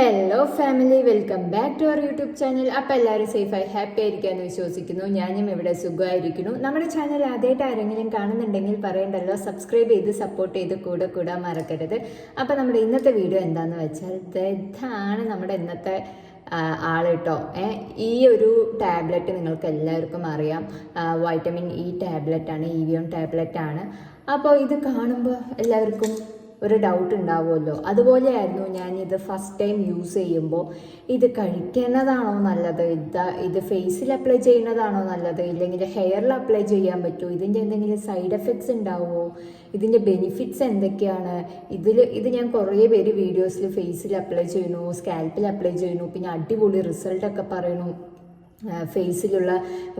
Hello family welcome back to our YouTube channel അപ്പോൾ എല്ലാവരും സേഫായി happy ആയിരിക്കാമെന്ന് വിശ്വസിക്കുന്നു. ഞാനും ഇവിടെ സുഖമായിരിക്കുന്നു. നമ്മുടെ ചാനൽ ആദ്യമായിട്ട് ആരെങ്കിലും കാണുന്നുണ്ടെങ്കിൽ പറയണ്ടല്ലോ. സബ്സ്ക്രൈബ് ചെയ്ത് സപ്പോർട്ട് ചെയ്ത് കൂടെ കൂടാൻ മറക്കരുത്. അപ്പോൾ നമ്മുടെ ഇന്നത്തെ വീഡിയോ എന്താണെന്ന് വെച്ചാൽ ഇതാണ് നമ്മുടെ ഇന്നത്തെ ആൾ കേട്ടോ ഈ ഒരു ടാബ്ലറ്റ് നിങ്ങൾക്ക് എല്ലാവർക്കും അറിയാം. വൈറ്റമിൻ ഇ ടാബ്ലറ്റ് ആണ് ഇ വിയോൺ ടാബ്ലറ്റ് ആണ്. അപ്പോൾ ഇത് കാണുമ്പോൾ എല്ലാവർക്കും ഒരു ഡൗട്ട് ഉണ്ടാവുമല്ലോ. അതുപോലെയായിരുന്നു ഞാൻ ഇത് ഫസ്റ്റ് ടൈം യൂസ് ചെയ്യുമ്പോൾ ഇത് കഴിക്കുന്നതാണോ നല്ലത്? ഇത് ഇത് ഫേസിൽ അപ്ലൈ ചെയ്യുന്നതാണോ നല്ലത്? ഇല്ലെങ്കിൽ ഹെയറിൽ അപ്ലൈ ചെയ്യാൻ പറ്റുമോ ഇതിന്റെ എന്തെങ്കിലും സൈഡ് എഫക്ട്സ് ഉണ്ടാവുമോ ഇതിന്റെ ബെനിഫിറ്റ്സ് എന്തൊക്കെയാണ്? ഇതിൽ ഇത് ഞാൻ കുറേ പേര് വീഡിയോസിൽ ഫേസിൽ അപ്ലൈ ചെയ്യുന്നു സ്കാൽപ്പിൽ അപ്ലൈ ചെയ്യുന്നു പിന്നെ അടിപൊളി റിസൾട്ടൊക്കെ പറയുന്നു ഫേസിലുള്ള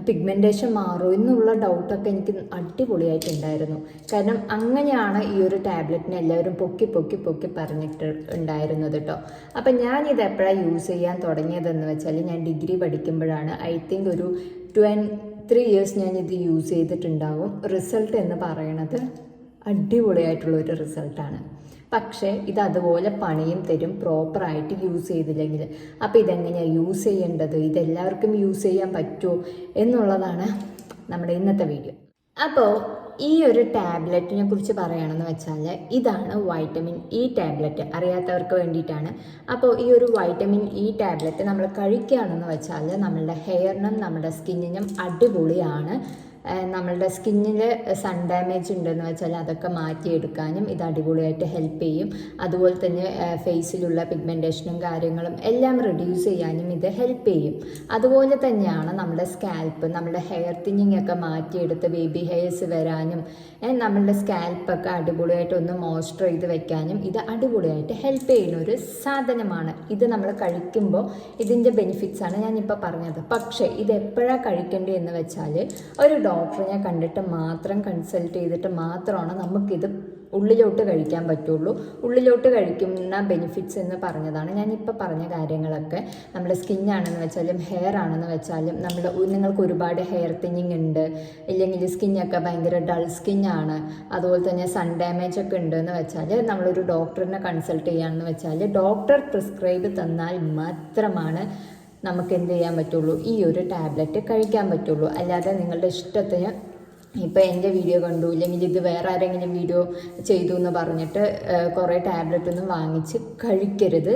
പിഗ്മെന്റേഷൻ മാറും എന്നുള്ള ഡൗട്ടൊക്കെ എനിക്ക് അടിപൊളിയായിട്ടുണ്ടായിരുന്നു. കാരണം അങ്ങനെയാണ് ഈ ഒരു ടാബ്ലറ്റിനെ എല്ലാവരും പൊക്കി പൊക്കി പൊക്കി പറഞ്ഞിട്ട് ഉണ്ടായിരുന്നത് കേട്ടോ അപ്പം ഞാനിത് എപ്പോഴാണ് യൂസ് ചെയ്യാൻ തുടങ്ങിയതെന്ന് വെച്ചാൽ ഞാൻ ഡിഗ്രി പഠിക്കുമ്പോഴാണ്. ഐ തിങ്ക് ഒരു ട്വൻ ത്രീ ഇയേഴ്സ് ഞാൻ ഇത് യൂസ് ചെയ്തിട്ടുണ്ടാവും. റിസൾട്ട് എന്ന് പറയണത് അടിപൊളിയായിട്ടുള്ള ഒരു റിസൾട്ടാണ് പക്ഷേ ഇത് അതുപോലെ പണിയും തരും പ്രോപ്പറായിട്ട് യൂസ് ചെയ്തില്ലെങ്കിൽ. അപ്പോൾ ഇതെങ്ങനെയാണ് യൂസ് ചെയ്യേണ്ടത്? ഇതെല്ലാവർക്കും യൂസ് ചെയ്യാൻ പറ്റുമോ എന്നുള്ളതാണ് നമ്മുടെ ഇന്നത്തെ വീഡിയോ അപ്പോൾ ഈ ഒരു ടാബ്ലറ്റിനെ കുറിച്ച് പറയുകയാണെന്ന് വെച്ചാൽ ഇതാണ് വൈറ്റമിൻ ഇ ടാബ്ലറ്റ് അറിയാത്തവർക്ക് വേണ്ടിയിട്ടാണ്. അപ്പോൾ ഈ ഒരു വൈറ്റമിൻ ഇ ടാബ്ലറ്റ് നമ്മൾ കഴിക്കുകയാണെന്ന് വെച്ചാൽ നമ്മളുടെ ഹെയറിനും നമ്മുടെ സ്കിന്നിനും അടിപൊളിയാണ്. നമ്മളുടെ സ്കിന്നിൽ സൺ ഡാമേജ് ഉണ്ടെന്ന് വെച്ചാൽ അതൊക്കെ മാറ്റിയെടുക്കാനും ഇത് അടിപൊളിയായിട്ട് ഹെൽപ്പ് ചെയ്യും. അതുപോലെ തന്നെ ഫേസിലുള്ള പിഗ്മെന്റേഷനും കാര്യങ്ങളും എല്ലാം റിഡ്യൂസ് ചെയ്യാനും ഇത് ഹെൽപ്പ് ചെയ്യും. അതുപോലെ തന്നെയാണ് നമ്മുടെ സ്കാൽപ്പ് നമ്മുടെ ഹെയർ തിന്നിങ് ഒക്കെ മാറ്റിയെടുത്ത് ബേബി ഹെയർസ് വരാനും നമ്മളുടെ സ്കാൽപ്പൊക്കെ അടിപൊളിയായിട്ട് ഒന്ന് മോയ്സ്ചർ ചെയ്ത് വെക്കാനും ഇത് അടിപൊളിയായിട്ട് ഹെൽപ്പ് ചെയ്യുന്ന ഒരു സാധനമാണ്. ഇത് നമ്മൾ കഴിക്കുമ്പോൾ ഇതിന്റെ ബെനിഫിറ്റ്സാണ് ഞാനിപ്പോൾ പറഞ്ഞത്. പക്ഷേ ഇത് എപ്പോഴാണ് കഴിക്കേണ്ടത് എന്ന് വെച്ചാൽ ഒരു ഡോക്ടറിനെ കണ്ടിട്ട് മാത്രം കൺസൾട്ട് ചെയ്തിട്ട് മാത്രമാണ് നമുക്കിത് ഉള്ളിലോട്ട് കഴിക്കാൻ പറ്റുള്ളൂ. ഉള്ളിലോട്ട് കഴിക്കുന്ന ബെനിഫിറ്റ്സ് എന്ന് പറഞ്ഞതാണ്. ഞാനിപ്പോൾ പറഞ്ഞ കാര്യങ്ങളൊക്കെ നമ്മുടെ സ്കിന്നാണെന്ന് വെച്ചാലും ഹെയർ ആണെന്ന് വെച്ചാലും നമ്മുടെ നിങ്ങൾക്ക് ഒരുപാട് ഹെയർ തിന്നിങ് ഉണ്ട്. ഇല്ലെങ്കിൽ സ്കിന്നൊക്കെ ഭയങ്കര ഡൾ സ്കിന്നാണ് അതുപോലെ തന്നെ സൺ ഡാമേജ് ഒക്കെ ഉണ്ട് എന്ന് വെച്ചാൽ നമ്മളൊരു ഡോക്ടറിനെ കൺസൾട്ട് ചെയ്യാമെന്ന് വെച്ചാൽ ഡോക്ടർ പ്രിസ്ക്രൈബ് തന്നാൽ മാത്രമാണ് നമുക്ക് എന്ത് ചെയ്യാൻ പറ്റുള്ളൂ? ഈ ഒരു ടാബ്ലറ്റ് കഴിക്കാൻ പറ്റുള്ളൂ. അല്ലാതെ നിങ്ങളുടെ ഇഷ്ടത്തിന് ഇപ്പോൾ എന്റെ വീഡിയോ കണ്ടു ഇല്ലെങ്കിൽ ഇത് വേറെ ആരെങ്കിലും വീഡിയോ ചെയ്തു എന്ന് പറഞ്ഞിട്ട് കുറേ ടാബ്ലറ്റ് ഒന്നും വാങ്ങിച്ച് കഴിക്കരുത്.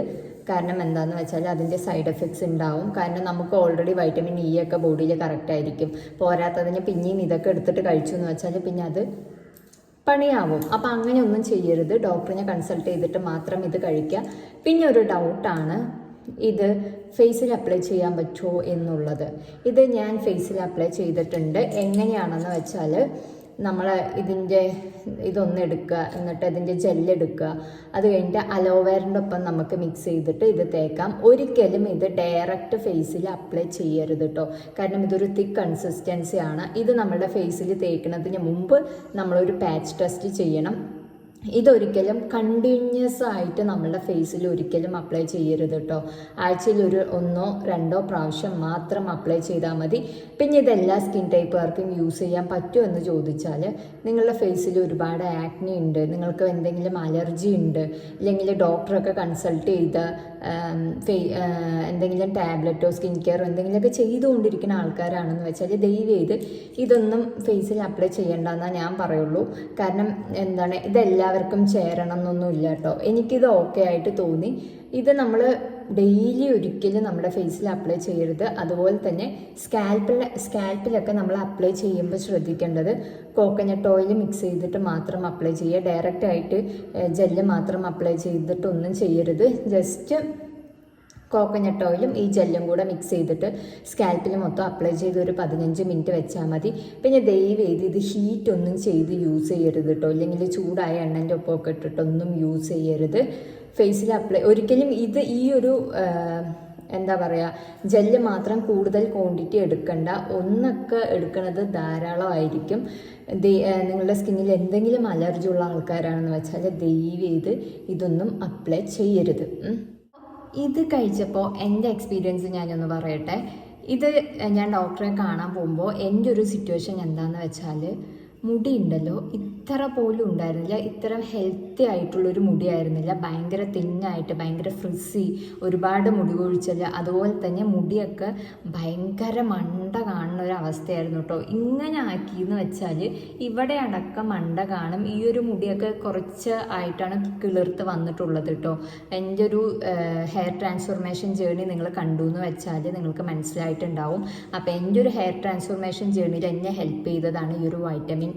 കാരണം എന്താണെന്ന് വെച്ചാൽ അതിന്റെ സൈഡ് എഫക്ട്സ് ഉണ്ടാവും. കാരണം നമുക്ക് ഓൾറെഡി വൈറ്റമിൻ ഇ ഒക്കെ ബോഡിയിൽ കറക്റ്റ് ആയിരിക്കും. പോരാത്തതിന് പിന്നെയും ഇതൊക്കെ എടുത്തിട്ട് കഴിച്ചു എന്ന് വെച്ചാൽ പിന്നെ അത് പണിയാവും. അപ്പം അങ്ങനെ ഒന്നും ചെയ്യരുത്. ഡോക്ടറിനെ കൺസൾട്ട് ചെയ്തിട്ട് മാത്രം ഇത് കഴിക്കുക പിന്നെ ഒരു ഡൗട്ടാണ് ഇത് ഫേസിൽ അപ്ലൈ ചെയ്യാൻ പറ്റുമോ എന്നുള്ളത്. ഇത് ഞാൻ ഫേസിൽ അപ്ലൈ ചെയ്തിട്ടുണ്ട്. എങ്ങനെയാണെന്ന് വെച്ചാൽ നമ്മൾ ഇതിന്റെ ഇതൊന്നെടുക്കുക എന്നിട്ട് ഇതിന്റെ ജെല്ലെടുക്കുക അത് കഴിഞ്ഞിട്ട് അലോവേറിന്റെ ഒപ്പം നമുക്ക് മിക്സ് ചെയ്തിട്ട് ഇത് തേക്കാം. ഒരിക്കലും ഇത് ഡയറക്റ്റ് ഫേസിൽ അപ്ലൈ ചെയ്യരുത് കേട്ടോ കാരണം ഇതൊരു തിക്ക് കൺസിസ്റ്റൻസി ആണ്. ഇത് നമ്മുടെ ഫേസിൽ തേക്കുന്നതിന് മുമ്പ് നമ്മളൊരു പാച്ച് ടെസ്റ്റ് ചെയ്യണം. ഇതൊരിക്കലും കണ്ടിന്യൂസ് ആയിട്ട് നമ്മളുടെ ഫേസിൽ ഒരിക്കലും അപ്ലൈ ചെയ്യരുത് കേട്ടോ ആഴ്ചയിൽ ഒരു ഒന്നോ രണ്ടോ പ്രാവശ്യം മാത്രം അപ്ലൈ ചെയ്താൽ മതി. പിന്നെ ഇതെല്ലാ സ്കിൻ ടൈപ്പുകാർക്കും യൂസ് ചെയ്യാൻ പറ്റുമോ എന്ന് ചോദിച്ചാൽ നിങ്ങളുടെ ഫേസിൽ ഒരുപാട് ആക്നി ഉണ്ട് നിങ്ങൾക്ക് എന്തെങ്കിലും അലർജി ഉണ്ട് അല്ലെങ്കിൽ ഡോക്ടറൊക്കെ കൺസൾട്ട് ചെയ്ത് എന്തെങ്കിലും ടാബ്ലറ്റോ സ്കിൻ കെയറോ എന്തെങ്കിലുമൊക്കെ ചെയ്തുകൊണ്ടിരിക്കുന്ന ആൾക്കാരാണെന്ന് വെച്ചാൽ ദയവ് ചെയ്ത് ഇതൊന്നും ഫേസിൽ അപ്ലൈ ചെയ്യേണ്ടെന്നാണ് ഞാൻ പറയുള്ളൂ. കാരണം എന്താണ് ഇതെല്ലാവർക്കും ചേരണം എന്നൊന്നുമില്ല കേട്ടോ. എനിക്കിത് ഓക്കെ ആയിട്ട് തോന്നി. ഇത് നമ്മൾ ഡെയിലി ഒരിക്കലും നമ്മുടെ ഫേസിൽ അപ്ലൈ ചെയ്യരുത്. അതുപോലെ തന്നെ സ്കാൽപ്പിൽ സ്കാൽപ്പിലൊക്കെ നമ്മൾ അപ്ലൈ ചെയ്യുമ്പോൾ ശ്രദ്ധിക്കേണ്ടത് കോക്കനട്ട് ഓയിൽ മിക്സ് ചെയ്തിട്ട് മാത്രം അപ്ലൈ ചെയ്യുക. ഡയറക്റ്റ് ആയിട്ട് ജെല്ല് മാത്രം അപ്ലൈ ചെയ്തിട്ടൊന്നും ചെയ്യരുത്. ജസ്റ്റ് കോക്കനട്ട് ഓയിലും ഈ ജെല്ലും കൂടെ മിക്സ് ചെയ്തിട്ട് സ്കാൽപ്പിൽ മൊത്തം അപ്ലൈ ചെയ്ത് ഒരു പതിനഞ്ച് മിനിറ്റ് വെച്ചാൽ മതി. പിന്നെ ദയവ് ചെയ്ത് ഇത് ഹീറ്റ് ഒന്നും ചെയ്ത് യൂസ് ചെയ്യരുത് കേട്ടോ ഇല്ലെങ്കിൽ ചൂടായ എണ്ണന്റെ ഒപ്പമൊക്കെ ഇട്ടിട്ടൊന്നും യൂസ് ചെയ്യരുത്. ഫേസിൽ അപ്ലൈ ഒരിക്കലും ഇത് ഈ ഒരു എന്താ പറയുക ജെല്ല് മാത്രം കൂടുതൽ ക്വാണ്ടിറ്റി എടുക്കണ്ട. ഒന്നൊക്കെ എടുക്കുന്നത് ധാരാളമായിരിക്കും. നിങ്ങളുടെ സ്കിന്നിൽ എന്തെങ്കിലും അലർജി ഉള്ള ആൾക്കാരാണെന്ന് വെച്ചാൽ ദയവ് ചെയ്ത് ഇതൊന്നും അപ്ലൈ ചെയ്യരുത്. ഇത് കഴിച്ചപ്പോൾ എന്റെ എക്സ്പീരിയൻസ് ഞാനൊന്ന് പറയട്ടെ. ഇത് ഞാൻ ഡോക്ടറെ കാണാൻ പോകുമ്പോൾ എന്റെ ഒരു സിറ്റുവേഷൻ എന്താണെന്ന് വെച്ചാൽ മുടി ഉണ്ടല്ലോ ഇത്ര പോലും ഉണ്ടായിരുന്നില്ല. ഇത്ര ഹെൽത്തി ആയിട്ടുള്ളൊരു മുടിയായിരുന്നില്ല. ഭയങ്കര തിന്നായിട്ട് ഭയങ്കര ഫ്രിസി ഒരുപാട് മുടി കൊഴിച്ചൽ. അതുപോലെ തന്നെ മുടിയൊക്കെ ഭയങ്കര മണ്ട കാണുന്ന ഒരു അവസ്ഥയായിരുന്നു കേട്ടോ. ഇങ്ങനെ ആക്കിയെന്ന് വെച്ചാൽ ഇവിടെ അടക്കം മണ്ട കാണും. ഈ ഒരു മുടിയൊക്കെ കുറച്ച് ആയിട്ടാണ് കിളിർത്ത് വന്നിട്ടുള്ളത് കേട്ടോ. എന്റെ ഒരു ഹെയർ ട്രാൻസ്ഫോർമേഷൻ ജേണി നിങ്ങൾ കണ്ടു എന്ന് വെച്ചാൽ നിങ്ങൾക്ക് മനസ്സിലായിട്ടുണ്ടാവും. അപ്പോൾ എന്റെ ഒരു ഹെയർ ട്രാൻസ്ഫോർമേഷൻ ജേണിയിൽ എന്നെ ഹെൽപ്പ് ചെയ്തതാണ് ഈ ഒരു വൈറ്റമിൻ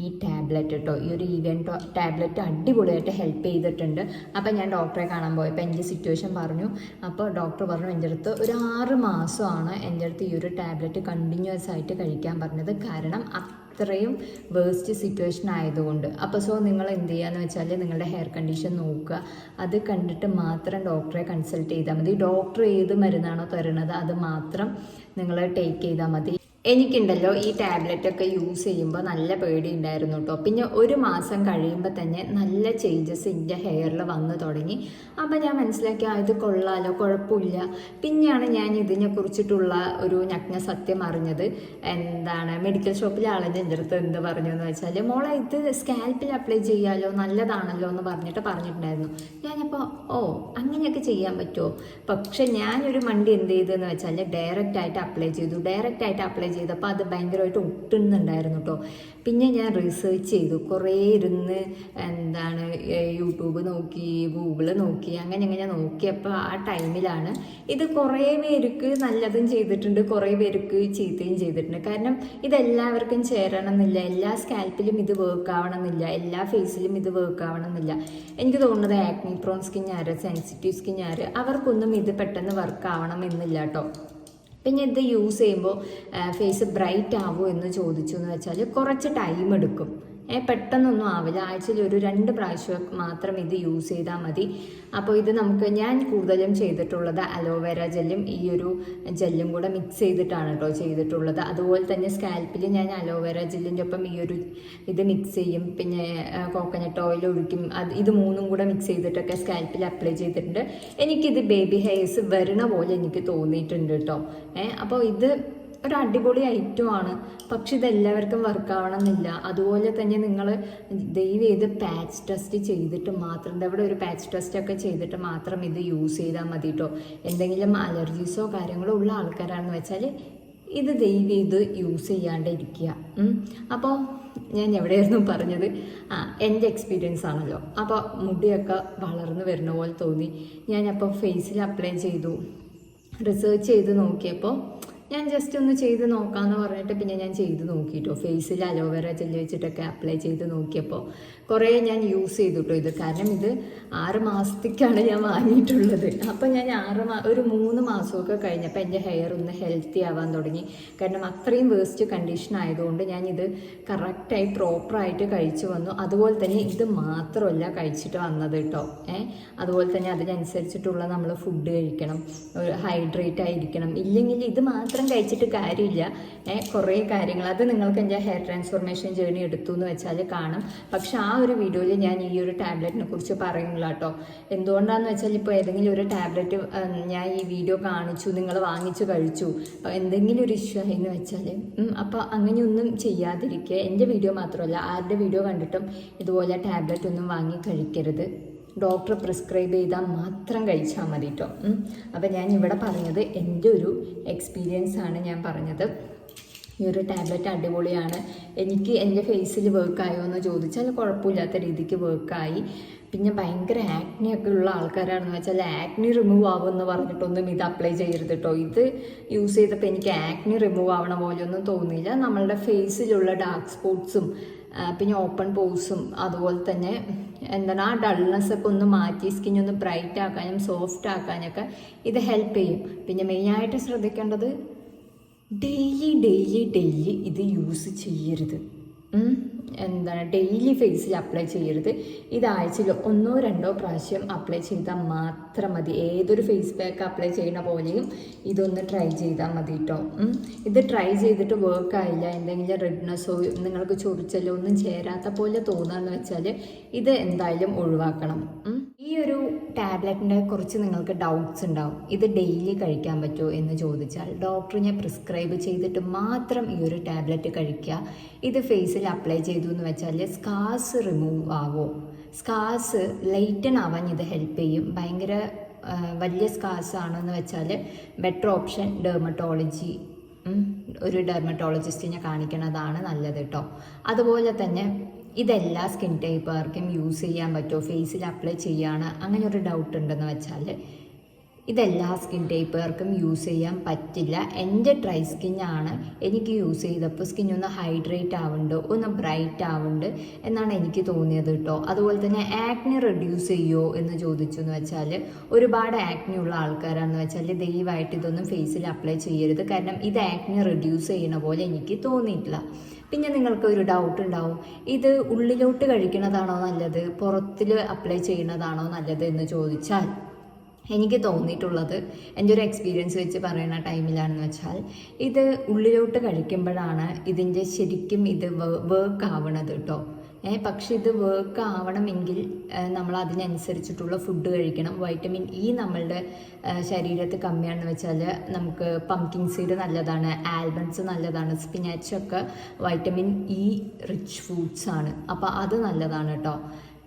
ഈ ടാബ്ലറ്റ് കേട്ടോ ഈ ഒരു ഇവന്റ് ടാബ്ലറ്റ് അടിപൊളിയായിട്ട് ഹെൽപ്പ് ചെയ്തിട്ടുണ്ട്. അപ്പോൾ ഞാൻ ഡോക്ടറെ കാണാൻ പോയപ്പോൾ എന്റെ സിറ്റുവേഷൻ പറഞ്ഞു. അപ്പോൾ ഡോക്ടർ പറഞ്ഞു എന്റെ അടുത്ത് ഒരു ആറ് മാസമാണ് എന്റെ അടുത്ത് ഈ ഒരു ടാബ്ലറ്റ് കണ്ടിന്യൂസ് ആയിട്ട് കഴിക്കാൻ പറഞ്ഞത്. കാരണം അത്രയും വേസ്റ്റ് സിറ്റുവേഷൻ ആയതുകൊണ്ട്. അപ്പോൾ സോ നിങ്ങൾ എന്ത് ചെയ്യുകയെന്ന് വെച്ചാൽ നിങ്ങളുടെ ഹെയർ കണ്ടീഷൻ നോക്കുക. അത് കണ്ടിട്ട് മാത്രം ഡോക്ടറെ കൺസൾട്ട് ചെയ്താൽ മതി. ഡോക്ടർ ഏത് മരുന്നാണോ തരുന്നത് അത് മാത്രം നിങ്ങൾ ടേക്ക് ചെയ്താൽ മതി. എനിക്കുണ്ടല്ലോ ഈ ടാബ്ലറ്റ് ഒക്കെ യൂസ് ചെയ്യുമ്പോൾ നല്ല പേടി ഉണ്ടായിരുന്നു കേട്ടോ പിന്നെ ഒരു മാസം കഴിയുമ്പോൾ തന്നെ നല്ല ചേഞ്ചസ് എന്റെ ഹെയറിൽ വന്നു തുടങ്ങി. അപ്പോൾ ഞാൻ മനസ്സിലാക്കി ഇത് കൊള്ളാലോ കുഴപ്പമില്ല പിന്നെയാണ് ഞാൻ ഇതിനെ കുറിച്ചിട്ടുള്ള ഒരു നഗ്ന സത്യം അറിഞ്ഞത്. എന്താണ് മെഡിക്കൽ ഷോപ്പിലെ ആളിന്റെ എന്റെ അടുത്ത് എന്ത് പറഞ്ഞു എന്ന് വെച്ചാൽ മോളെ ഇത് സ്കാൽപ്പിൽ അപ്ലൈ ചെയ്യാലോ നല്ലതാണല്ലോ എന്ന് പറഞ്ഞിട്ട് പറഞ്ഞിട്ടുണ്ടായിരുന്നു. ഞാനപ്പോൾ ഓ അങ്ങനെയൊക്കെ ചെയ്യാൻ പറ്റുമോ പക്ഷെ ഞാനൊരു മണ്ടി എന്ത് ചെയ്തെന്ന് വെച്ചാൽ ഡയറക്റ്റായിട്ട് അപ്ലൈ ചെയ്തു. ഡയറക്റ്റ് ആയിട്ട് അപ്ലൈ ചെയ്തപ്പോൾ അത് ഭയങ്കരമായിട്ട് ഒട്ടുന്നുണ്ടായിരുന്നു കേട്ടോ പിന്നെ ഞാൻ റിസർച്ച് ചെയ്തു. കുറേ ഇരുന്ന് എന്താണ് യൂട്യൂബ് നോക്കി ഗൂഗിൾ നോക്കി അങ്ങനെ അങ്ങനെ നോക്കിയപ്പോൾ ആ ടൈമിലാണ് ഇത് കുറേ പേർക്ക് നല്ലതും ചെയ്തിട്ടുണ്ട്. കുറേ പേർക്ക് ചീത്തയും ചെയ്തിട്ടുണ്ട്. കാരണം ഇതെല്ലാവർക്കും ചേരണം എന്നില്ല എല്ലാ സ്കാൽപ്പിലും ഇത് വർക്ക് ആവണമെന്നില്ല. എല്ലാ ഫേസിലും ഇത് വർക്ക് ആവണമെന്നില്ല. എനിക്ക് തോന്നുന്നത് ആക്നി പ്രോൺ സ്കിന്നാര് സെൻസിറ്റീവ് സ്കിന്നാര് അവർക്കൊന്നും ഇത് പെട്ടെന്ന് വർക്ക് ആവണം എന്നില്ല കേട്ടോ പിന്നെ ഇത് യൂസ് ചെയ്യുമ്പോൾ ഫേസ് ബ്രൈറ്റ് ആവുമോ എന്ന് ചോദിച്ചു എന്ന് വെച്ചാൽ കുറച്ച് ടൈം എടുക്കും. പെട്ടെന്നൊന്നും ആവില്ല. ആഴ്ചയിൽ ഒരു രണ്ട് പ്രാവശ്യം മാത്രം ഇത് യൂസ് ചെയ്താൽ മതി. അപ്പോൾ ഇത് നമുക്ക് ഞാൻ കൂടുതലും ചെയ്തിട്ടുള്ളത് അലോവേര ജെല്ലും ഈ ഒരു ജെല്ലും കൂടെ മിക്സ് ചെയ്തിട്ടാണ് കേട്ടോ ചെയ്തിട്ടുള്ളത്. അതുപോലെ തന്നെ സ്കാൽപ്പിൽ ഞാൻ അലോവേര ജെല്ലിന്റെ ഒപ്പം ഈ ഒരു ഇത് മിക്സ് ചെയ്യും. പിന്നെ കോക്കനട്ട് ഓയിൽ ഒഴിക്കും. അത് ഇത് മൂന്നും കൂടെ മിക്സ് ചെയ്തിട്ടൊക്കെ സ്കാൽപ്പിൽ അപ്ലൈ ചെയ്തിട്ടുണ്ട്. എനിക്കിത് ബേബി ഹെയർസ് വരണ പോലെ എനിക്ക് തോന്നിയിട്ടുണ്ട് കേട്ടോ. ഏഹ് അപ്പോൾ ഇത് ഒരു അടിപൊളി ഐറ്റമാണ് പക്ഷെ ഇതെല്ലാവർക്കും വർക്ക് ആവണമെന്നില്ല. അതുപോലെ തന്നെ നിങ്ങൾ ദയവ് ചെയ്ത് പാച്ച് ടെസ്റ്റ് ചെയ്തിട്ട് മാത്രം ഇവിടെ ഒരു പാച്ച് ടെസ്റ്റ് ഒക്കെ ചെയ്തിട്ട് മാത്രം ഇത് യൂസ് ചെയ്താൽ മതി കേട്ടോ എന്തെങ്കിലും അലർജീസോ കാര്യങ്ങളോ ഉള്ള ആൾക്കാരാണെന്ന് വെച്ചാൽ ഇത് ദയവ് ചെയ്ത് യൂസ് ചെയ്യാണ്ടിരിക്കുക. അപ്പോൾ ഞാൻ എവിടെയായിരുന്നു പറഞ്ഞത്? ആ എന്റെ എക്സ്പീരിയൻസ് ആണല്ലോ. അപ്പോൾ മുടിയൊക്കെ വളർന്നു വരുന്ന പോലെ തോന്നി. ഞാനപ്പോൾ ഫേസിൽ അപ്ലൈ ചെയ്തു. റിസർച്ച് ചെയ്ത് നോക്കിയപ്പോൾ ഞാൻ ജസ്റ്റ് ഒന്ന് ചെയ്ത് നോക്കാമെന്ന് പറഞ്ഞിട്ട് പിന്നെ ഞാൻ ചെയ്ത് നോക്കിയിട്ടോ ഫേസിൽ അലോവേറ ജെല്ല് വെച്ചിട്ടൊക്കെ അപ്ലൈ ചെയ്ത് നോക്കിയപ്പോൾ കുറേ ഞാൻ യൂസ് ചെയ്തിട്ടോ ഇത്. കാരണം ഇത് ആറ് മാസത്തേക്കാണ് ഞാൻ വാങ്ങിയിട്ടുള്ളത്. അപ്പോൾ ഞാൻ ആറ് മാ ഒരു മൂന്ന് മാസമൊക്കെ കഴിഞ്ഞപ്പോൾ എന്റെ ഹെയർ ഒന്ന് ഹെൽത്തി ആവാൻ തുടങ്ങി. കാരണം അത്രയും വേസ്റ്റ് കണ്ടീഷൻ ആയതുകൊണ്ട് ഞാൻ ഞാനിത് കറക്റ്റായി പ്രോപ്പറായിട്ട് കഴിച്ചു വന്നു. അതുപോലെ തന്നെ ഇത് മാത്രമല്ല കഴിച്ചിട്ട് വന്നത് കേട്ടോ ഏ? അതുപോലെ തന്നെ അതിനനുസരിച്ചിട്ടുള്ള നമ്മൾ ഫുഡ് കഴിക്കണം. ഹൈഡ്രേറ്റ് ആയിരിക്കണം. ഇല്ലെങ്കിൽ ഇത് മാത്രം കഴിച്ചിട്ട് കാര്യമില്ല. കുറേ കാര്യങ്ങൾ. അത് നിങ്ങൾക്ക് എന്റെ ഹെയർ ട്രാൻസ്ഫോർമേഷൻ ജേർണി എടുത്തു എന്ന് വെച്ചാൽ കാണും. പക്ഷെ ആ ഒരു വീഡിയോയിൽ ഞാൻ ഈ ഒരു ടാബ്ലറ്റിനെ കുറിച്ച് പറയുന്നില്ല കേട്ടോ എന്തുകൊണ്ടാണെന്ന് വെച്ചാൽ ഇപ്പോൾ ഏതെങ്കിലും ഒരു ടാബ്ലറ്റ് ഞാൻ ഈ വീഡിയോ കാണിച്ചു നിങ്ങൾ വാങ്ങിച്ചു കഴിച്ചു. എന്തെങ്കിലും ഒരു ഇഷ്യൂ ആയി എന്ന് വെച്ചാൽ അപ്പോൾ അങ്ങനെയൊന്നും ചെയ്യാതിരിക്കുക. എന്റെ വീഡിയോ മാത്രമല്ല ആരുടെ വീഡിയോ കണ്ടിട്ടും ഇതുപോലെ ടാബ്ലറ്റ് ഒന്നും വാങ്ങി കഴിക്കരുത്. ഡോക്ടർ പ്രിസ്ക്രൈബ് ചെയ്താൽ മാത്രം കഴിച്ചാൽ മതി കേട്ടോ അപ്പോൾ ഞാൻ ഇവിടെ പറഞ്ഞത് എന്റെ ഒരു എക്സ്പീരിയൻസ് ആണ് ഞാൻ പറഞ്ഞത്. ഈ ഒരു ടാബ്ലറ്റ് അടിപൊളിയാണ്. എനിക്ക് എന്റെ ഫേസിൽ വർക്കായോ എന്ന് ചോദിച്ചാൽ കുഴപ്പമില്ലാത്ത രീതിക്ക് വർക്കായി പിന്നെ ഭയങ്കര ആക്നി ഒക്കെ ഉള്ള ആൾക്കാരാണെന്ന് വെച്ചാൽ ആക്നി റിമൂവ് ആവുമെന്ന് പറഞ്ഞിട്ടൊന്നും ഇത് അപ്ലൈ ചെയ്യരുത് കേട്ടോ ഇത് യൂസ് ചെയ്തപ്പോൾ എനിക്ക് ആക്നി റിമൂവ് ആവണ പോലെയൊന്നും തോന്നിയില്ല. നമ്മളുടെ ഫേസിലുള്ള ഡാർക്ക് സ്പോട്ട്സും പിന്നെ ഓപ്പൺ പോസും അതുപോലെ തന്നെ എന്താണ് ആ ഡൾനെസ് ഒക്കെ ഒന്ന് മാറ്റി സ്കിൻ ഒന്ന് ബ്രൈറ്റ് ആക്കാനും സോഫ്റ്റ് ആക്കാനൊക്കെ ഇത് ഹെൽപ്പ് ചെയ്യും. പിന്നെ മെയിനായിട്ട് ശ്രദ്ധിക്കേണ്ടത് ഡെയിലി ഡെയിലി ഡെയിലി ഇത് യൂസ് ചെയ്യരുത്. എന്താണ് ഡെയിലി ഫേസിൽ അപ്ലൈ ചെയ്യരുത്. ഇത് ആഴ്ചയിൽ ഒന്നോ രണ്ടോ പ്രാവശ്യം അപ്ലൈ ചെയ്താൽ മാത്രം മതി. ഏതൊരു ഫേസ് പാക്ക് അപ്ലൈ ചെയ്യുന്ന പോലെയും ഇതൊന്ന് ട്രൈ ചെയ്താൽ മതി കേട്ടോ ഇത് ട്രൈ ചെയ്തിട്ട് വർക്ക് ആയില്ല എന്തെങ്കിലും റെഡ്നെസ്സോ നിങ്ങൾക്ക് ചൊറിച്ചല്ലോ ഒന്നും ചേരാത്ത പോലെ തോന്നുകയെന്ന് വെച്ചാൽ ഇത് എന്തായാലും ഒഴിവാക്കണം. ഈ ഒരു ടാബ്ലറ്റിനെ കുറിച്ച് നിങ്ങൾക്ക് ഡൗട്ട്സ് ഉണ്ടാവും. ഇത് ഡെയിലി കഴിക്കാൻ പറ്റുമോ എന്ന് ചോദിച്ചാൽ ഡോക്ടറിനെ പ്രിസ്ക്രൈബ് ചെയ്തിട്ട് മാത്രം ഈ ഒരു ടാബ്ലറ്റ് കഴിക്കുക. ഇത് ഫേസിൽ അപ്ലൈ ചെയ്തു എന്ന് വെച്ചാൽ സ്കാസ് റിമൂവ് ആവോ? സ്കാസ് ലൈറ്റൺ ആവാൻ ഇത് ഹെൽപ്പ് ചെയ്യും. ഭയങ്കര വലിയ സ്കാസ് ആണെന്ന് വെച്ചാൽ ബെറ്റർ ഓപ്ഷൻ ഡെർമറ്റോളജി ഒരു ഡെർമറ്റോളജിസ്റ്റിനെ കാണിക്കണതാണ് നല്ലത് കേട്ടോ അതുപോലെ തന്നെ ഇതെല്ലാ സ്കിൻ ടൈപ്പുകാർക്കും യൂസ് ചെയ്യാൻ പറ്റുമോ ഫേസിൽ അപ്ലൈ ചെയ്യാണ് അങ്ങനെ ഒരു ഡൗട്ട് ഉണ്ടെന്ന് വെച്ചാൽ ഇതെല്ലാ സ്കിൻ ടൈപ്പുകാർക്കും യൂസ് ചെയ്യാൻ പറ്റില്ല. എന്റെ ഡ്രൈ സ്കിന്നാണ് എനിക്ക് യൂസ് ചെയ്തപ്പോൾ സ്കിൻ ഒന്ന് ഹൈഡ്രേറ്റ് ആവുന്നുണ്ട് ഒന്ന് ബ്രൈറ്റ് ആവുന്നുണ്ട് എന്നാണ് എനിക്ക് തോന്നിയത് കേട്ടോ അതുപോലെ തന്നെ ആക്നി റെഡ്യൂസ് ചെയ്യുമോ എന്ന് ചോദിച്ചു എന്ന് വെച്ചാൽ ഒരുപാട് ആക്നി ഉള്ള ആൾക്കാരാണെന്ന് വെച്ചാൽ ദയവായിട്ട് ഇതൊന്നും ഫേസിൽ അപ്ലൈ ചെയ്യരുത്. കാരണം ഇത് ആക്നി റെഡ്യൂസ് ചെയ്യണ പോലെ എനിക്ക് തോന്നിയിട്ടില്ല. പിന്നെ നിങ്ങൾക്ക് ഒരു ഡൗട്ട് ഉണ്ടാവും ഇത് ഉള്ളിലോട്ട് കഴിക്കുന്നതാണോ നല്ലത്? പുറത്തിൽ അപ്ലൈ ചെയ്യുന്നതാണോ നല്ലത് എന്ന് ചോദിച്ചാൽ എനിക്ക് തോന്നിയിട്ടുള്ളത് എന്റെ ഒരു എക്സ്പീരിയൻസ് വെച്ച് പറയുന്ന ടൈമിലാണെന്ന് വെച്ചാൽ ഇത് ഉള്ളിലോട്ട് കഴിക്കുമ്പോഴാണ് ഇതിന്റെ ശരിക്കും ഇത് വർക്ക് ആവണത് കേട്ടോ ഏ പക്ഷെ ഇത് വർക്ക് ആവണമെങ്കിൽ നമ്മൾ അതിനനുസരിച്ചിട്ടുള്ള ഫുഡ് കഴിക്കണം. വൈറ്റമിൻ ഇ നമ്മളുടെ ശരീരത്ത് ശരീരത്തിൽ കമ്മിയാണെന്ന് വെച്ചാൽ നമുക്ക് പംകിൻ സീഡ് നല്ലതാണ് ആൽബൻസ് നല്ലതാണ് സ്പിനാച്ചൊക്കെ വൈറ്റമിൻ ഇ റിച്ച് ഫുഡ്സ് ആണ്. അപ്പോൾ അത് നല്ലതാണ് കേട്ടോ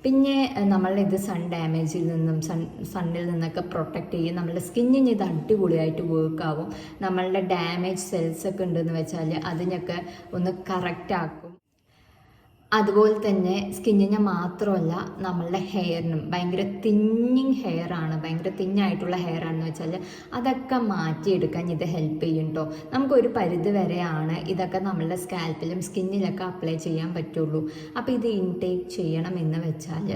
പിന്നെ നമ്മൾ ഇത് സൺ ഡാമേജിൽ നിന്നും സൺ സണ്ണിൽ നിന്നൊക്കെ പ്രൊട്ടക്റ്റ് ചെയ്യും. നമ്മളുടെ സ്കിന്നിന് ഇത് അടിപൊളിയായിട്ട് വർക്ക് ആവും. നമ്മളുടെ ഡാമേജ് സെൽസ് ഒക്കെ ഉണ്ടെന്ന് വെച്ചാൽ അതിനൊക്കെ ഒന്ന് കറക്റ്റ് ആക്കും. അതുപോലെ തന്നെ സ്കിന്നിന് മാത്രമല്ല നമ്മളുടെ ഹെയറിനും ഭയങ്കര തിന്നിങ് ഹെയർ ആണ്. ഭയങ്കര തിന്നായിട്ടുള്ള ഹെയർ ആണെന്ന് വെച്ചാൽ അതൊക്കെ മാറ്റിയെടുക്കാൻ ഇത് ഹെൽപ്പ് ചെയ്യും കേട്ടോ നമുക്കൊരു പരിധി വരെയാണ് ഇതൊക്കെ നമ്മളുടെ സ്കാൽപ്പിലും സ്കിന്നിലൊക്കെ അപ്ലൈ ചെയ്യാൻ പറ്റുള്ളൂ. അപ്പോൾ ഇത് ഇൻടേക്ക് ചെയ്യണം എന്ന് വെച്ചാൽ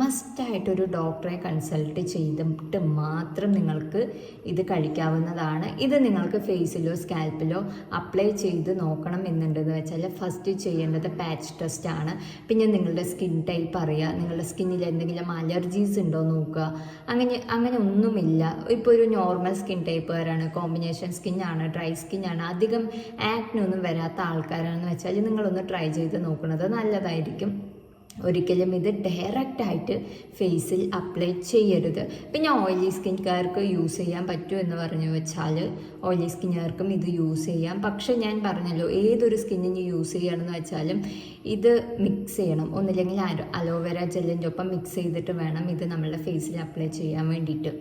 മസ്റ്റായിട്ടൊരു ഡോക്ടറെ കൺസൾട്ട് ചെയ്തിട്ട് മാത്രം നിങ്ങൾക്ക് ഇത് കഴിക്കാവുന്നതാണ്. ഇത് നിങ്ങൾക്ക് ഫേസിലോ സ്കാൽപ്പിലോ അപ്ലൈ ചെയ്ത് നോക്കണം എന്നുണ്ടെന്ന് വെച്ചാൽ ഫസ്റ്റ് ചെയ്യേണ്ടത് പാച്ച് ടെസ്റ്റ് ആണ്. പിന്നെ നിങ്ങളുടെ സ്കിൻ ടൈപ്പ് അറിയുക നിങ്ങളുടെ സ്കിന്നിൽ എന്തെങ്കിലും അലർജീസ് ഉണ്ടോ നോക്കുക. അങ്ങനെ അങ്ങനെ ഒന്നുമില്ല. ഇപ്പോൾ ഒരു നോർമൽ സ്കിൻ ടൈപ്പുകാരാണ് കോമ്പിനേഷൻ സ്കിന്നാണ് ഡ്രൈ സ്കിന്നാണ് അധികം ആക്നൊന്നും വരാത്ത ആൾക്കാരാണെന്ന് വെച്ചാൽ നിങ്ങളൊന്ന് ട്രൈ ചെയ്ത് നോക്കുന്നത് നല്ലതായിരിക്കും. ഒരിക്കലും ഇത് ഡയറക്റ്റ് ആയിട്ട് ഫേസിൽ അപ്ലൈ ചെയ്യരുത് പിന്നെ ഓയിലി സ്കിൻകാർക്ക് യൂസ് ചെയ്യാൻ പറ്റും എന്ന് പറഞ്ഞു വെച്ചാൽ ഓയിലി സ്കിന്നുകാർക്കും ഇത് യൂസ് ചെയ്യാം പക്ഷേ ഞാൻ പറഞ്ഞല്ലോ ഏതൊരു സ്കിന്നിന് യൂസ് ചെയ്യണമെന്ന് വെച്ചാലും ഇത് മിക്സ് ചെയ്യണം ഒന്നില്ലെങ്കിൽ അലോവേര ജെല്ലിന്റെ ഒപ്പം മിക്സ് ചെയ്തിട്ട് വേണം ഇത് നമ്മളുടെ ഫേസിൽ അപ്ലൈ ചെയ്യാൻ വേണ്ടിയിട്ട്.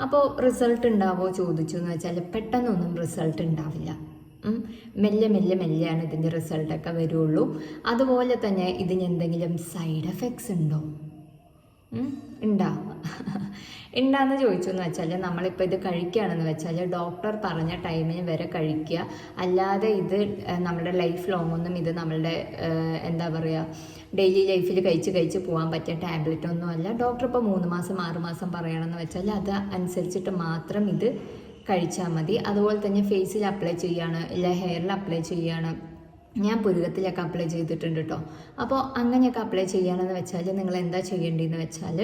അപ്പോൾ റിസൾട്ട് ഉണ്ടാവോ ചോദിച്ചു എന്ന് വെച്ചാൽ പെട്ടെന്നൊന്നും റിസൾട്ട് ഉണ്ടാവില്ല. മെല്ലെ മെല്ലെ മെല്ലെയാണ് ഇതിന്റെ റിസൾട്ടൊക്കെ വരുള്ളൂ. അതുപോലെ തന്നെ ഇതിന് എന്തെങ്കിലും സൈഡ് എഫക്ട്സ് ഉണ്ടോ? ഉണ്ടാ. ഉണ്ടാന്ന് ചോദിച്ചു എന്ന് വെച്ചാൽ നമ്മളിപ്പോൾ ഇത് കഴിക്കുകയാണെന്ന് വെച്ചാൽ ഡോക്ടർ പറഞ്ഞ ടൈമിന് വരെ കഴിക്കുക. അല്ലാതെ ഇത് നമ്മുടെ ലൈഫ് ലോങ് ഒന്നും ഇത് നമ്മളുടെ എന്താ പറയുക ഡെയിലി ലൈഫിൽ കഴിച്ച് കഴിച്ച് പോകാൻ പറ്റിയ ടാബ്ലറ്റ് ഒന്നും അല്ല. ഡോക്ടർ ഇപ്പോൾ മൂന്ന് മാസം ആറ് മാസം പറയണമെന്ന് വെച്ചാൽ അത് അനുസരിച്ചിട്ട് മാത്രം ഇത് കഴിച്ചാൽ മതി. അതുപോലെ തന്നെ ഫേസിൽ അപ്ലൈ ചെയ്യാണ് ഇല്ല ഹെയറിൽ അപ്ലൈ ചെയ്യാണ്. ഞാൻ പുരുകത്തിലൊക്കെ അപ്ലൈ ചെയ്തിട്ടുണ്ട് കേട്ടോ അപ്പോൾ അങ്ങനെയൊക്കെ അപ്ലൈ ചെയ്യുകയാണെന്ന് വെച്ചാൽ നിങ്ങൾ എന്താ ചെയ്യേണ്ടതെന്ന് വെച്ചാൽ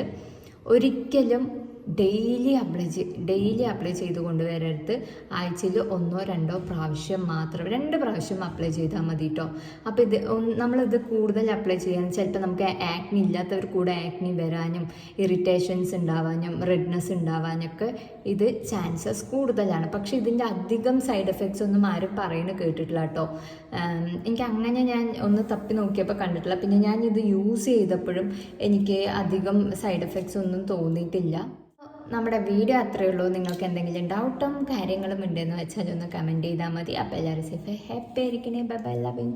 ഒരിക്കലും ഡെയിലി അപ്ലൈ ഡെയിലി അപ്ലൈ ചെയ്ത് കൊണ്ടുവരരുത്. ആഴ്ചയിൽ ഒന്നോ രണ്ടോ പ്രാവശ്യം മാത്രം രണ്ട് പ്രാവശ്യം അപ്ലൈ ചെയ്താൽ മതി കേട്ടോ അപ്പോൾ ഇത് നമ്മളിത് കൂടുതൽ അപ്ലൈ ചെയ്യാൻ ചിലപ്പോൾ നമുക്ക് ആക്നി ഇല്ലാത്തവർ കൂടെ ആക്നി വരാനും ഇറിറ്റേഷൻസ് ഉണ്ടാവാനും റെഡ്നെസ് ഉണ്ടാവാനൊക്കെ ഇത് ചാൻസസ് കൂടുതലാണ്. പക്ഷേ ഇതിന്റെ അധികം സൈഡ് എഫക്ട്സ് ഒന്നും ആരും പറയുന്നത് കേട്ടിട്ടില്ല കേട്ടോ എനിക്ക് അങ്ങനെ ഞാൻ ഒന്ന് തപ്പി നോക്കിയപ്പോൾ കണ്ടിട്ടില്ല. പിന്നെ ഞാൻ ഇത് യൂസ് ചെയ്തപ്പോഴും എനിക്ക് അധികം സൈഡ് എഫക്ട്സ് ഒന്നും തോന്നിയിട്ടില്ല. നമ്മുടെ വീഡിയോ അത്രയേ ഉള്ളൂ. നിങ്ങൾക്ക് എന്തെങ്കിലും ഡൗട്ടും കാര്യങ്ങളും ഉണ്ടെന്ന് വെച്ചാൽ ഒന്ന് കമന്റ് ചെയ്താൽ മതി. അപ്പോൾ എല്ലാവരും safe happy ആയിരിക്കണേ. Bye bye love